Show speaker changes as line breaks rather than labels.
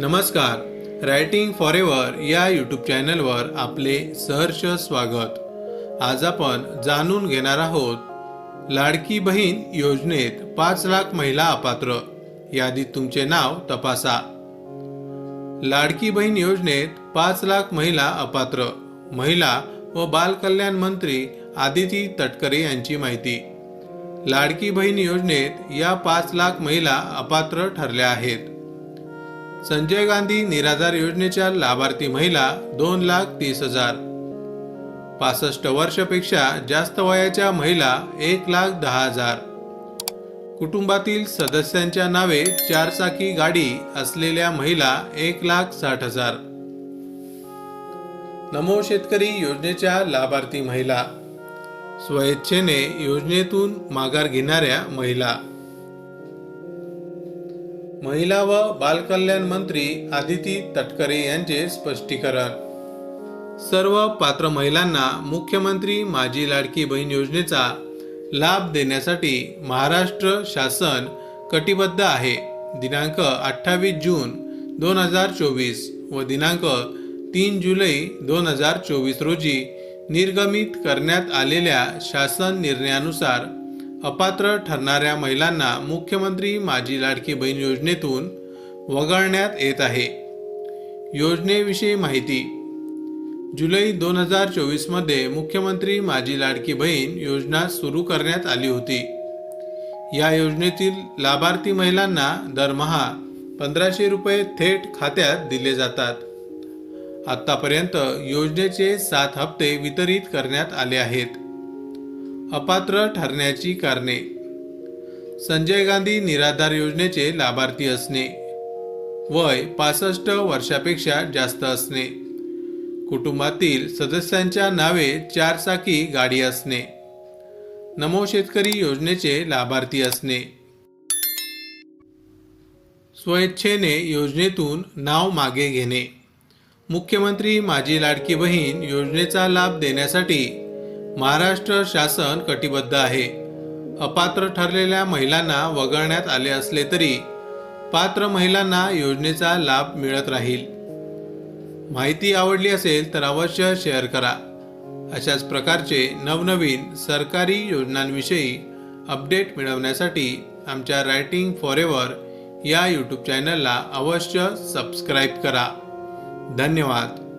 नमस्कार. Writing for ever या YouTube चॅनलवर आपले सहर्ष स्वागत. आज आपण जाणून घेणार आहोत लाडकी बहीण योजनेत पाच लाख महिला अपात्र यादीत तुमचे नाव तपासा. लाडकी बहीण योजनेत पाच लाख महिला अपात्र महिला व बालकल्याण मंत्री आदिती तटकरे यांची माहिती. लाडकी बहीण योजनेत या पाच लाख महिला अपात्र ठरल्या आहेत. संजय गांधी निराधार योजनेच्या लाभार्थी महिला दोन लाख तीस हजार. पासष्ट वर्षापेक्षा जास्त वयाच्या महिला एक लाख दहा हजार. कुटुंबातील सदस्यांच्या नावे चारचाकी गाडी असलेल्या महिला एक लाख साठ हजार. नमो शेतकरी योजनेच्या लाभार्थी महिला. स्वेच्छेने योजनेतून माघार घेणाऱ्या महिला. महिला व बालकल्याण मंत्री आदिती तटकरे यांचे स्पष्टीकरण. सर्व पात्र महिलांना मुख्यमंत्री माझी लाडकी बहीण योजनेचा लाभ देण्यासाठी महाराष्ट्र शासन कटिबद्ध आहे. दिनांक अठ्ठावीस जून दोन हजार चोवीस व दिनांक तीन जुलै दोन हजार चोवीस रोजी निर्गमित करण्यात आलेल्या शासन निर्णयानुसार अपात्र ठरणाऱ्या महिलांना मुख्यमंत्री माझी लाडकी बहीण योजनेतून वगळण्यात येत आहे. योजनेविषयी माहिती. जुलै दोन हजार चोवीसमध्ये मुख्यमंत्री माझी लाडकी बहीण योजना सुरू करण्यात आली होती. या योजनेतील लाभार्थी महिलांना दरमहा पंधराशे रुपये थेट खात्यात दिले जातात. आत्तापर्यंत योजनेचे सात हप्ते वितरित करण्यात आले आहेत. अपात्र ठरण्याची कारणे. संजय गांधी निराधार योजनेचे लाभार्थी असणे. वय पासष्ट वर्षापेक्षा जास्त असणे. कुटुंबातील सदस्यांच्या नावे चारचाकी गाडी असणे. नमो शेतकरी योजनेचे लाभार्थी असणे. स्वेच्छेने योजनेतून नाव मागे घेणे. मुख्यमंत्री माझी लाडकी बहीण योजनेचा लाभ देण्यासाठी महाराष्ट्र शासन कटिबद्ध आहे. अपात्र ठरलेल्या महिलांना वगळण्यात आले असले तरी पात्र महिलांना योजनेचा लाभ मिळत राहील. माहिती आवडली असेल तर अवश्य शेअर करा. अशाच प्रकारचे नवनवीन सरकारी योजनांविषयी अपडेट मिळवण्यासाठी आमच्या रायटिंग फॉर एव्हर या यूट्यूब चॅनलला अवश्य सबस्क्राईब करा. धन्यवाद.